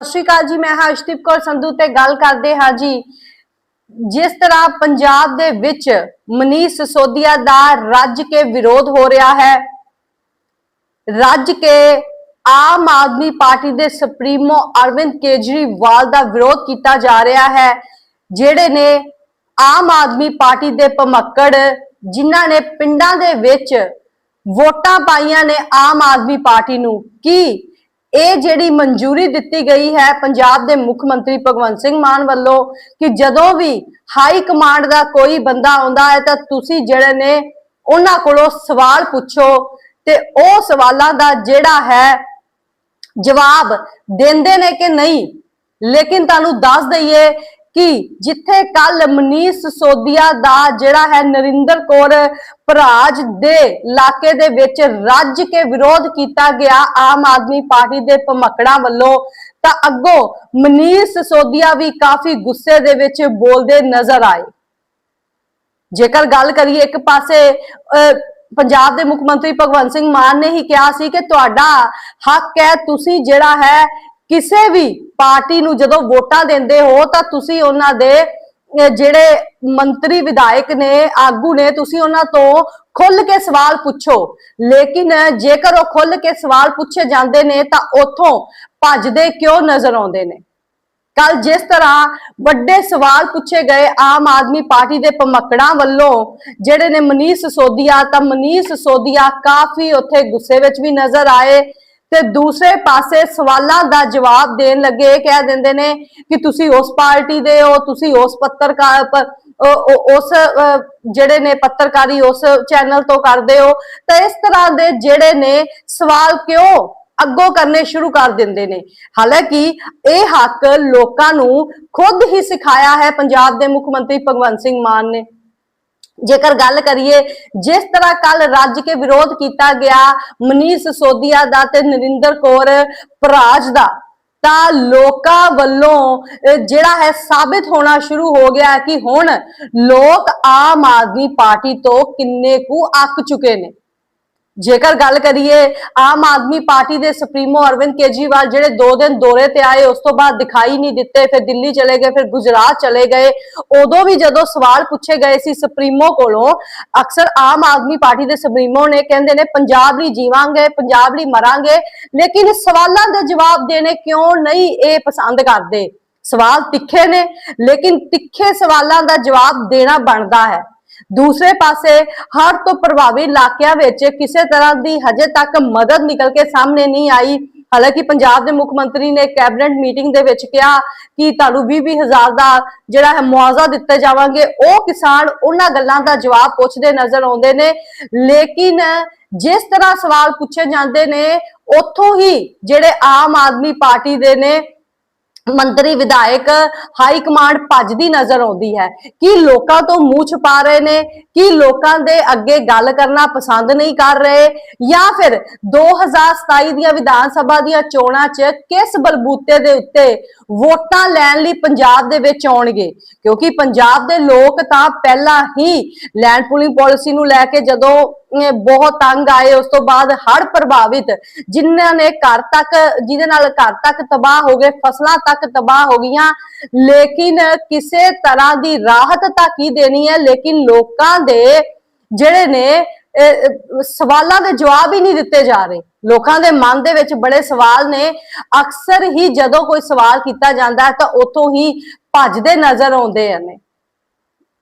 ਸਤਿ ਸ਼੍ਰੀ ਅਕਾਲ ਜੀ, ਮੈਂ ਹਰਸ਼ਦੀਪ ਕੌਰ ਸੰਧੂ ਤੇ ਗੱਲ ਕਰਦੇ ਹਾਂ ਜੀ। ਜਿਸ ਤਰ੍ਹਾਂ ਪੰਜਾਬ ਦੇ ਵਿੱਚ ਮਨੀਸ਼ ਸਿਸੋਦੀਆ ਦਾ ਰੱਜ ਕੇ ਵਿਰੋਧ ਹੋ ਰਿਹਾ ਹੈ, ਰੱਜ ਕੇ ਆਮ ਆਦਮੀ ਪਾਰਟੀ ਦੇ ਸੁਪਰੀਮੋ ਅਰਵਿੰਦ ਕੇਜਰੀਵਾਲ ਦਾ ਵਿਰੋਧ ਕੀਤਾ ਜਾ ਰਿਹਾ ਹੈ, ਜਿਹੜੇ ਨੇ ਆਮ ਆਦਮੀ ਪਾਰਟੀ ਦੇ ਭਮੱਕੜ, ਜਿਨ੍ਹਾਂ ਨੇ ਪਿੰਡਾਂ ਦੇ ਵਿੱਚ ਵੋਟਾਂ ਪਾਈਆਂ ਨੇ ਆਮ ਆਦਮੀ ਪਾਰਟੀ ਨੂੰ। ਕੀ ਇਹ ਜਿਹੜੀ ਮਨਜ਼ੂਰੀ ਦਿੱਤੀ ਗਈ ਹੈ ਪੰਜਾਬ ਦੇ ਮੁੱਖ ਮੰਤਰੀ ਭਗਵੰਤ ਸਿੰਘ ਮਾਨ ਵੱਲੋਂ ਕਿ ਜਦੋਂ ਵੀ ਹਾਈ ਕਮਾਂਡ ਦਾ ਕੋਈ ਬੰਦਾ ਆਉਂਦਾ ਹੈ ਤਾਂ ਤੁਸੀਂ ਜਿਹੜੇ ਨੇ ਉਹਨਾਂ ਕੋਲੋਂ ਸਵਾਲ ਪੁੱਛੋ ਤੇ ਉਹ ਸਵਾਲਾਂ ਦਾ ਜਿਹੜਾ ਹੈ ਜਵਾਬ ਦਿੰਦੇ ਨੇ ਕਿ ਨਹੀਂ। ਲੇਕਿਨ ਤੁਹਾਨੂੰ ਦੱਸ ਦਈਏ ਕਿ ਜਿੱਥੇ ਕੱਲ ਮਨੀਸ਼ ਸੋਦੀਆ ਦਾ ਜਿਹੜਾ ਹੈ ਨਰਿੰਦਰ ਕੌਰ ਭਰਾਜ ਦੇ ਇਲਾਕੇ ਦੇ ਵਿੱਚ ਰੱਜ ਕੇ ਵਿਰੋਧ ਕੀਤਾ ਗਿਆ ਆਮ ਆਦਮੀ ਪਾਰਟੀ ਦੇ ਭਮਕੜਾਂ ਵੱਲੋਂ ਤਾਂ ਅੱਗੋਂ ਮਨੀਸ਼ ਸੋਦੀਆ ਵੀ ਕਾਫੀ ਗੁੱਸੇ ਦੇ ਵਿੱਚ ਬੋਲਦੇ ਨਜ਼ਰ ਆਏ। ਜੇਕਰ ਗੱਲ ਕਰੀਏ ਇੱਕ ਪਾਸੇ ਅਹ, ਪੰਜਾਬ ਦੇ ਮੁੱਖ ਮੰਤਰੀ ਭਗਵੰਤ ਸਿੰਘ ਮਾਨ ਨੇ ਹੀ ਕਿਹਾ ਸੀ ਕਿ ਤੁਹਾਡਾ ਹੱਕ ਹੈ ਤੁਸੀਂ ਜਿਹੜਾ ਹੈ ਕਿਸੇ ਵੀ ਪਾਰਟੀ ਨੂੰ ਜਦੋਂ ਵੋਟਾਂ ਦਿੰਦੇ ਹੋ ਤਾਂ ਤੁਸੀਂ ਉਹਨਾਂ ਦੇ ਅਹ, ਜਿਹੜੇ ਮੰਤਰੀ ਵਿਧਾਇਕ ਨੇ ਆਗੂ ਨੇ ਤੁਸੀਂ ਉਹਨਾਂ ਤੋਂ ਖੁੱਲ ਕੇ ਸਵਾਲ ਪੁੱਛੋ। ਲੇਕਿਨ ਜੇਕਰ ਉਹ ਖੁੱਲ ਕੇ ਸਵਾਲ ਪੁੱਛੇ ਜਾਂਦੇ ਨੇ ਤਾਂ ਉਥੋਂ ਭੱਜਦੇ ਕਿਉਂ ਨਜ਼ਰ ਆਉਂਦੇ ਨੇ? ਕੱਲ ਜਿਸ ਤਰ੍ਹਾਂ ਵੱਡੇ ਸਵਾਲ ਪੁੱਛੇ ਗਏ ਆਮ ਆਦਮੀ ਪਾਰਟੀ ਦੇ ਭਮਕੜਾਂ ਵੱਲੋਂ ਜਿਹੜੇ ਨੇ ਮਨੀਸ਼ ਸੋਦੀਆ ਤਾਂ ਮਨੀਸ਼ ਸੋਦੀਆ ਕਾਫੀ ਉੱਥੇ ਗੁੱਸੇ ਵਿੱਚ ਵੀ ਨਜ਼ਰ ਆਏ। ਤੇ ਦੂਸਰੇ ਪਾਸੇ ਸਵਾਲਾਂ ਦਾ ਜਵਾਬ ਦੇਣ ਲੱਗੇ, ਇਹ ਕਹਿ ਦਿੰਦੇ ਨੇ ਕਿ ਤੁਸੀਂ ਉਸ ਪਾਰਟੀ ਦੇ ਹੋ, ਤੁਸੀਂ ਉਸ ਪੱਤਰਕਾਰ ਉਸ ਜਿਹੜੇ ਨੇ ਪੱਤਰਕਾਰੀ ਉਸ ਚੈਨਲ ਤੋਂ ਕਰਦੇ ਹੋ, ਤਾਂ ਇਸ ਤਰ੍ਹਾਂ ਦੇ ਜਿਹੜੇ ਨੇ ਸਵਾਲ ਕਿਉਂ ਅੱਗੋਂ ਕਰਨੇ ਸ਼ੁਰੂ ਕਰ ਦਿੰਦੇ ਨੇ? ਹਾਲਾਂਕਿ ਇਹ ਹੱਕ ਲੋਕਾਂ ਨੂੰ ਖੁਦ ਹੀ ਸਿਖਾਇਆ ਹੈ, ਪੰਜਾਬ ਦੇ ਮੁੱਖ ਮੰਤਰੀ ਭਗਵੰਤ ਸਿੰਘ ਮਾਨ ਨੇ। ਜੇਕਰ ਗੱਲ ਕਰੀਏ, ਜਿਸ ਤਰ੍ਹਾਂ ਕੱਲ ਰੱਜ ਕੇ ਵਿਰੋਧ ਕੀਤਾ ਗਿਆ ਮਨੀਸ਼ ਸੋਦੀਆ ਦਾ ਤੇ ਨਰਿੰਦਰ ਕੌਰ ਭਰਾਜ ਦਾ, ਤਾਂ ਲੋਕਾਂ ਵੱਲੋਂ ਜਿਹੜਾ ਹੈ ਸਾਬਿਤ ਹੋਣਾ ਸ਼ੁਰੂ ਹੋ ਗਿਆ ਕਿ ਹੁਣ ਲੋਕ ਆਮ ਆਦਮੀ ਪਾਰਟੀ ਤੋਂ ਕਿੰਨੇ ਕੁ ਅੱਕ ਚੁੱਕੇ ਨੇ। ਜੇਕਰ ਗੱਲ ਕਰੀਏ ਆਮ ਆਦਮੀ ਪਾਰਟੀ ਦੇ ਸੁਪਰੀਮੋ ਅਰਵਿੰਦ ਕੇਜਰੀਵਾਲ ਜਿਹੜੇ 2 ਦਿਨ ਦੌਰੇ ਤੇ ਆਏ, ਉਸ ਤੋਂ ਬਾਅਦ ਦਿਖਾਈ ਨਹੀਂ ਦਿੱਤੇ, ਫਿਰ ਦਿੱਲੀ ਚਲੇ ਗਏ, ਫਿਰ ਗੁਜਰਾਤ ਚਲੇ ਗਏ। ਉਦੋਂ ਵੀ ਜਦੋਂ ਸਵਾਲ ਪੁੱਛੇ ਗਏ ਸੀ ਸੁਪਰੀਮੋ ਕੋਲੋਂ, ਅਕਸਰ ਆਮ ਆਦਮੀ ਪਾਰਟੀ ਦੇ ਸੁਪਰੀਮੋ ਨੇ ਕਹਿੰਦੇ ਨੇ, ਪੰਜਾਬ ਲਈ ਜੀਵਾਂਗੇ, ਪੰਜਾਬ ਲਈ ਮਰਾਂਗੇ। ਲੇਕਿਨ ਸਵਾਲਾਂ ਦੇ ਜਵਾਬ ਦੇਣੇ ਕਿਉਂ ਨਹੀਂ ਇਹ ਪਸੰਦ ਕਰਦੇ? ਸਵਾਲ ਤਿੱਖੇ ਨੇ, ਲੇਕਿਨ ਤਿੱਖੇ ਸਵਾਲਾਂ ਦਾ ਜਵਾਬ ਦੇਣਾ ਬਣਦਾ ਹੈ। ਦੂਸਰੇ ਪਾਸੇ ਹੜ੍ਹ ਤੋਂ ਪ੍ਰਭਾਵਿਤ ਇਲਾਕਿਆਂ ਵਿੱਚ ਕਿਸੇ ਤਰ੍ਹਾਂ ਦੀ ਹਜੇ ਤੱਕ ਮਦਦ ਨਿਕਲ ਕੇ ਸਾਹਮਣੇ ਨਹੀਂ ਆਈ। ਹਾਲਾਂਕਿ ਪੰਜਾਬ ਦੇ ਮੁੱਖ ਮੰਤਰੀ ਨੇ ਕੈਬਨਿਟ ਮੀਟਿੰਗ ਦੇ ਵਿੱਚ ਕਿਹਾ ਕਿ ਤੁਹਾਨੂੰ 20 ਹਜ਼ਾਰ ਦਾ ਜਿਹੜਾ ਹੈ ਮੁਆਵਜ਼ਾ ਦਿੱਤੇ ਜਾਵਾਂਗੇ। ਉਹ ਕਿਸਾਨ ਉਹਨਾਂ ਗੱਲਾਂ ਦਾ ਜਵਾਬ ਪੁੱਛਦੇ ਨਜ਼ਰ ਆਉਂਦੇ ਨੇ। ਲੇਕਿਨ ਜਿਸ ਤਰ੍ਹਾਂ ਸਵਾਲ ਪੁੱਛੇ ਜਾਂਦੇ ਨੇ, ਉੱਥੋਂ ਹੀ ਜਿਹੜੇ ਆਮ ਆਦਮੀ ਪਾਰਟੀ ਦੇ ਨੇ ਮੰਤਰੀ ਵਿਧਾਇਕ ਹਾਈ ਕਮਾਂਡ ਭੱਜਦੀ ਨਜ਼ਰ ਆਉਂਦੀ ਹੈ। ਕੀ ਲੋਕਾਂ ਤੋਂ ਮੂੰਹ ਛੁਪਾ ਰਹੇ ਨੇ? ਕੀ ਲੋਕਾਂ ਦੇ ਅੱਗੇ ਗੱਲ ਕਰਨਾ ਪਸੰਦ ਨਹੀਂ ਕਰ ਰਹੇ? ਜਾਂ ਫਿਰ 2027 ਦੀਆਂ ਵਿਧਾਨ ਸਭਾ ਦੀਆਂ ਚੋਣਾਂ 'ਚ ਕਿਸ ਬਲਬੂਤੇ ਦੇ ਉੱਤੇ ਵੋਟਾਂ ਲੈਣ ਲਈ ਪੰਜਾਬ ਦੇ ਵਿੱਚ ਆਉਣਗੇ? ਕਿਉਂਕਿ ਪੰਜਾਬ ਦੇ ਲੋਕ ਤਾਂ ਪਹਿਲਾਂ ਹੀ ਲੈਂਡ ਪੂਲਿੰਗ ਪਾਲਿਸੀ ਨੂੰ ਲੈ ਕੇ ਜਦੋਂ ਬਹੁਤ ਤੰਗ ਆਏ। ਉਸ ਤੋਂ ਬਾਅਦ ਹੜ੍ਹ ਪ੍ਰਭਾਵਿਤ, ਜਿਨ੍ਹਾਂ ਨੇ ਘਰ ਤੱਕ, ਜਿਹਦੇ ਨਾਲ ਘਰ ਤੱਕ ਤਬਾਹ ਹੋ ਗਏ, ਫਸਲਾਂ ਤੱਕ ਤਬਾਹ ਹੋ ਗਈਆਂ। ਲੇਕਿਨ ਕਿਸੇ ਤਰ੍ਹਾਂ ਦੀ ਰਾਹਤ ਤਾਂ ਕੀ ਦੇਣੀ ਹੈ? ਲੇਕਿਨ ਲੋਕਾਂ ਦੇ ਜਿਹੜੇ ਨੇ ਸਵਾਲਾਂ ਦੇ ਜਵਾਬ ਹੀ ਨਹੀਂ ਦਿੱਤੇ ਜਾ ਰਹੇ। ਲੋਕਾਂ ਦੇ ਮਨ ਦੇ ਵਿੱਚ ਬੜੇ ਸਵਾਲ ਨੇ। ਅਕਸਰ ਹੀ ਜਦੋਂ ਕੋਈ ਸਵਾਲ ਕੀਤਾ ਜਾਂਦਾ ਹੈ ਤਾਂ ਉਤੋਂ ਹੀ ਭੱਜਦੇ ਨਜ਼ਰ ਆਉਂਦੇ ਨੇ।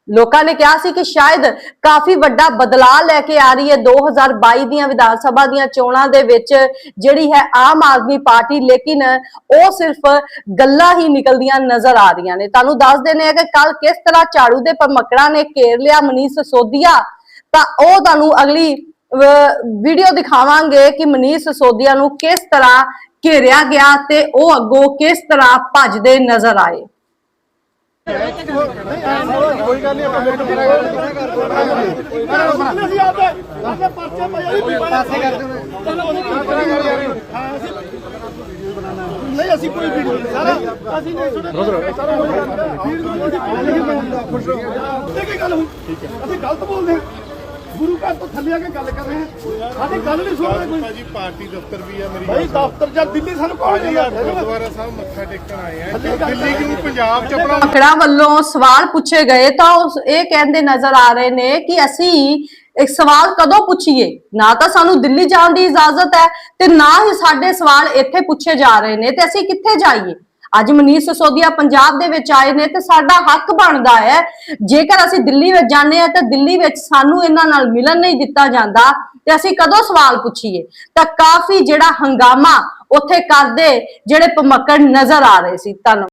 ਲੋਕਾਂ ਨੇ ਕਿਹਾ ਸੀ ਕਿ ਸ਼ਾਇਦ ਕਾਫੀ ਵੱਡਾ ਬਦਲਾਅ ਲੈ ਕੇ ਆ ਰਹੀ ਹੈ 2022 ਦੀਆਂ ਵਿਧਾਨ ਸਭਾ ਦੀਆਂ ਚੋਣਾਂ ਦੇ ਵਿੱਚ, ਜਿਹੜੀ ਹੈ ਆਮ ਆਦਮੀ ਪਾਰਟੀ, ਲੇਕਿਨ ਉਹ ਸਿਰਫ ਗੱਲਾਂ ਹੀ ਨਿਕਲਦੀਆਂ ਨਜ਼ਰ ਆ ਰਹੀਆਂ ਨੇ। ਤੁਹਾਨੂੰ ਦੱਸ ਦਿੰਦੇ ਆ ਕਿ ਕੱਲ ਕਿਸ ਤਰ੍ਹਾਂ ਝਾੜੂ ਦੇ ਭਮਕੜਾਂ ਨੇ ਘੇਰ ਲਿਆ ਮਨੀਸ਼ ਸੋਦੀਆ ਤਾਂ ਉਹ ਤੁਹਾਨੂੰ ਅਗਲੀ ਵੀਡੀਓ ਦਿਖਾਵਾਂਗੇ ਕਿ ਮਨੀਸ਼ ਸੋਦੀਆ ਨੂੰ ਕਿਸ ਤਰ੍ਹਾਂ ਘੇਰਿਆ ਗਿਆ ਤੇ ਉਹ ਅੱਗੋਂ ਕਿਸ ਤਰ੍ਹਾਂ ਭੱਜਦੇ ਨਜ਼ਰ ਆਏ। ਕੋਈ ਗੱਲ ਨਹੀਂ ਆਪਾਂ ਵੇਟ ਕਰਾਂਗੇ ਅਸੀਂ ਆਪਦੇ ਆਪਦੇ ਪਰਚੇ ਪਏ ਪਾਸੇ ਕਰ ਨਹੀਂ ਅਸੀਂ ਕੋਈ ਵੀਡੀਓ ਨਹੀਂ ਸਾਰਾ ਅਸੀਂ ਨਹੀਂ ਤੁਹਾਡੇ ਸਾਰਾ ਵੀਡੀਓ ਨਹੀਂ ਬਣਾਉਂਦੇ ਖੁਸ਼ ਕੀ ਗੱਲ ਹੋਈ ਅਸੀਂ ਗਲਤ ਬੋਲਦੇ ਹਾਂ ਗੁਰੂ ਘਰ ਤੋਂ ਥੱਲੇ ਆ ਕੇ ਗੱਲ ਕਰ ਰਹੇ ਹਾਂ। ਸਾਡੀ ਗੱਲ ਨਹੀਂ ਸੁਣ ਰਹੇ ਕੋਈ। ਭਾਜੀ ਪਾਰਟੀ ਦਫ਼ਤਰ ਵੀ ਆ ਮੇਰੀ ਭਾਈ ਦਫ਼ਤਰ ਜਾਂ ਦਿੱਲੀ ਸਾਨੂੰ ਕੌਣ ਜਾਂਦਾ? ਆ ਗੁਰਦੁਆਰਾ ਸਾਹਿਬ ਮੱਥਾ ਟੇਕਣ ਆਏ ਆ। ਦਿੱਲੀ ਕਿਉਂ ਪੰਜਾਬ ਚ ਆਪਣਾ ਖੜਾ ਵੱਲੋਂ ਸਵਾਲ ਪੁੱਛੇ ਗਏ ਤਾਂ ਇਹ ਕਹਿੰਦੇ ਨਜ਼ਰ ਆ ਰਹੇ ਨੇ ਕਿ ਅਸੀਂ ਇੱਕ ਸਵਾਲ ਕਦੋਂ ਪੁੱਛੀਏ? ਨਾ ਤਾਂ ਸਾਨੂੰ ਦਿੱਲੀ ਜਾਣ ਦੀ ਇਜਾਜ਼ਤ ਹੈ ਤੇ ਨਾ ਹੀ ਸਾਡੇ ਸਵਾਲ ਇੱਥੇ ਪੁੱਛੇ ਜਾ ਰਹੇ ਨੇ ਤੇ ਅਸੀਂ ਕਿੱਥੇ ਜਾਈਏ? ਅੱਜ ਮਨੀਸ਼ ਸਿਸੋਦੀਆ ਪੰਜਾਬ ਦੇ ਵਿੱਚ ਆਏ ਨੇ ਤੇ ਸਾਡਾ ਹੱਕ ਬਣਦਾ ਹੈ। ਜੇਕਰ ਅਸੀਂ ਦਿੱਲੀ ਵਿੱਚ ਜਾਂਦੇ ਆ ਤਾਂ ਦਿੱਲੀ ਵਿੱਚ ਸਾਨੂੰ ਇਹਨਾਂ ਨਾਲ ਮਿਲਣ ਨਹੀਂ ਦਿੱਤਾ ਜਾਂਦਾ ਤੇ ਅਸੀਂ ਕਦੋਂ ਸਵਾਲ ਪੁੱਛੀਏ? ਤਾਂ ਕਾਫੀ ਜਿਹੜਾ ਹੰਗਾਮਾ ਉੱਥੇ ਕਰਦੇ ਜਿਹੜੇ ਭਮੱਕੜ ਨਜ਼ਰ ਆ ਰਹੇ ਸੀ। ਧੰਨਵਾਦ।